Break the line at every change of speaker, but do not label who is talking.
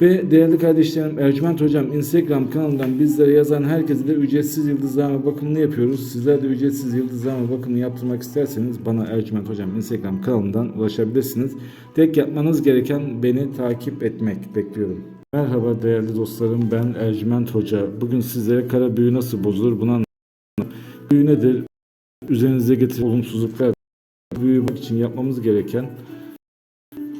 Ve değerli kardeşlerim Ercüment Hocam Instagram kanalından bizlere yazan herkese de ücretsiz yıldızlama bakımını yapıyoruz. Sizler de ücretsiz yıldızlama bakımını yaptırmak isterseniz bana Ercüment Hocam Instagram kanalından ulaşabilirsiniz. Tek yapmanız gereken beni takip etmek bekliyorum. Merhaba değerli dostlarım ben Ercüment Hoca. Bugün sizlere kara büyü nasıl bozulur bunu anlatacağım. Büyü nedir? Üzerinize getiren olumsuzluklar. Büyü için yapmamız gereken